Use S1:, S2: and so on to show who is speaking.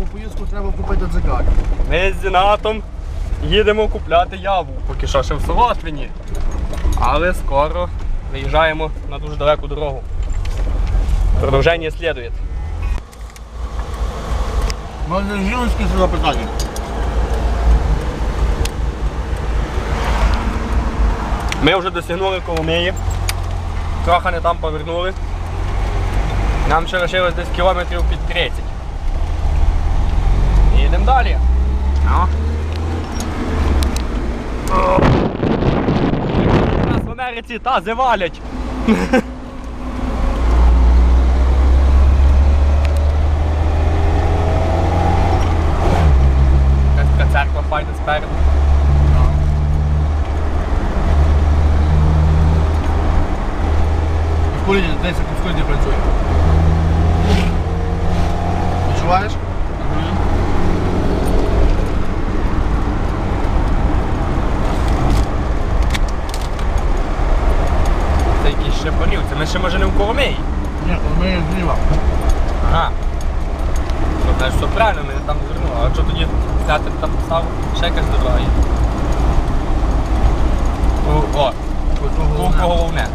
S1: таку поїздку треба купити дзигар.
S2: Ми з Зінатом їдемо купляти яву. Поки що ще в Солотвині. Але скоро виїжджаємо на дуже далеку дорогу. Продовження слідує.
S1: Можна жінське сюди питання.
S2: Ми вже досягнули Коломиї. Трохи не там повернули. Нам ще лишилось десь кілометрів під 30. Далі. Ну. Нас в Америці тази валять. Якась така церква файна спереду.
S1: Кулі десь в студії працює.
S2: Якийсь. Це ми ще може не в Коломиї.
S1: Ні, ми є зліва.
S2: Ага. Ну, знаєш, все правильно, ми там звернули. А що тоді зняти там став, Ще якась дорога є. О, о, головне.